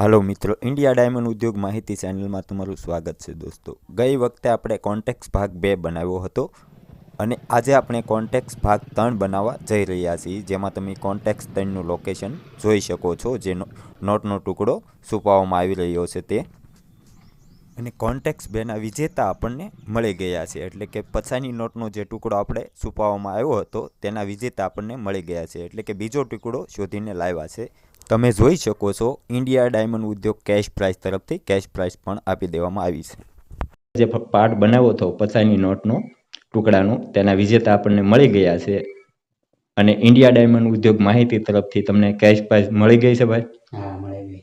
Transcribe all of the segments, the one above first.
હાલો મિત્રો, India diamond ઉદ્યોગ માહિતી ચેનલમાં તમારું સ્વાગત છે દોસ્તો. ગઈ વખતે આપણે કોન્ટેક્સ ભાગ બે બનાવ્યો હતો અને આજે આપણે કોન્ટેક્સ ભાગ ત્રણ બનાવવા જઈ રહ્યા છીએ, જેમાં તમે કોન્ટેક્સ ત્રણનું લોકેશન જોઈ શકો છો, જે નોટનો ટુકડો છુપાવવામાં આવી રહ્યો છે તે. અને કોન્ટેક્સ બેના વિજેતા આપણને મળી ગયા છે, એટલે કે પછાની નોટનો જે ટુકડો આપણે છુપાવવામાં આવ્યો હતો, તેના વિજેતા આપણને મળી ગયા છે, એટલે કે બીજો ટુકડો શોધીને લાવ્યા છે. તમે જોઈ શકો છો India diamond Udyog cash price તરફથી. કેશ પ્રાઇસ પણ આપી દેવામાં આવી છે. જે પાર્ટ બનાવ્યો હતો પચાસની નોટનો ટુકડાનો તેના વિજેતા આપણને મળી ગયા છે. અને ઇન્ડિયા ડાયમંડ ઉદ્યોગ માહિતી તરફથી તમને કેશ પ્રાઇસ મળી ગઈ છે ભાઈ? હા મળી ગઈ.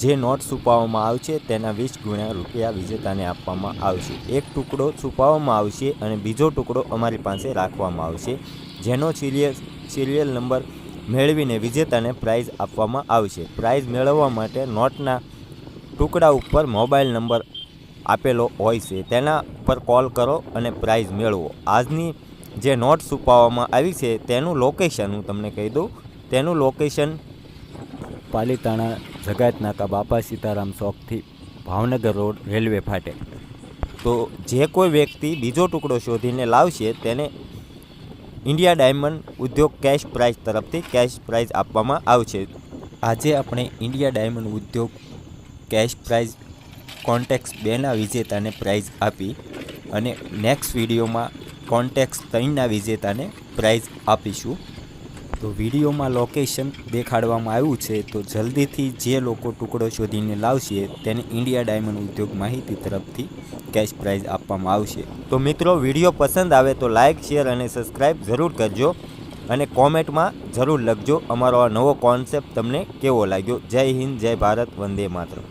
જે નોટ છુપાવવામાં આવશે તેના વીસ ગુણ્યા રૂપિયા વિજેતાને આપવામાં આવશે. એક ટુકડો છુપાવવામાં આવશે અને બીજો ટુકડો અમારી પાસે રાખવામાં આવશે. જેનો સિરિયલ સિરિયલ નંબર મેળવીને વિજેતાને પ્રાઇઝ આપવામાં આવશે પ્રાઇઝ મેળવવા માટે નોટના ટુકડા ઉપર મોબાઈલ નંબર આપેલો હોય છે. તેના પર કોલ કરો અને પ્રાઇઝ મેળવો. આજની જે નોટ છુપાવવામાં આવી છે, તેનું લોકેશન હું તમને કહી દઉં. તેનું લોકેશન પાલીતાણા જગાત નાકા બાપા સીતારામ ચોકથી ભાવનગર રોડ, રેલવે ફાટે. તો જે કોઈ વ્યક્તિ બીજો ટુકડો શોધીને લાવશે, તેને India diamond Udyog cash prize તરફથી કેશ પ્રાઇઝ આપવામાં આવશે. આજે આપણે India diamond Udyog cash prize contest બેના વિજેતાને પ્રાઇઝ આપી અને નેક્સ્ટ વિડીયોમાં કોન્ટેક્સ ત્રણના વિજેતાને પ્રાઇઝ આપીશું. તો વિડીયોમાં લોકેશન દેખાડવામાં આવ્યું છે, તો જલ્દીથી જે લોકો ટુકડો શોધીને લાવશે, તેને ઇન્ડિયા ડાયમંડ ઉદ્યોગ માહિતી તરફથી કેશ પ્રાઇઝ આપવામાં આવશે. તો મિત્રો, વીડિયો પસંદ આવે તો લાઇક શેર અને સબસ્ક્રાઈબ જરૂર કરજો અને કોમેન્ટમાં જરૂર લખજો અમારો આ નવો કોન્સેપ્ટ તમને કેવો લાગ્યો. જય હિન્દ, જય ભારત, વંદે માતરમ.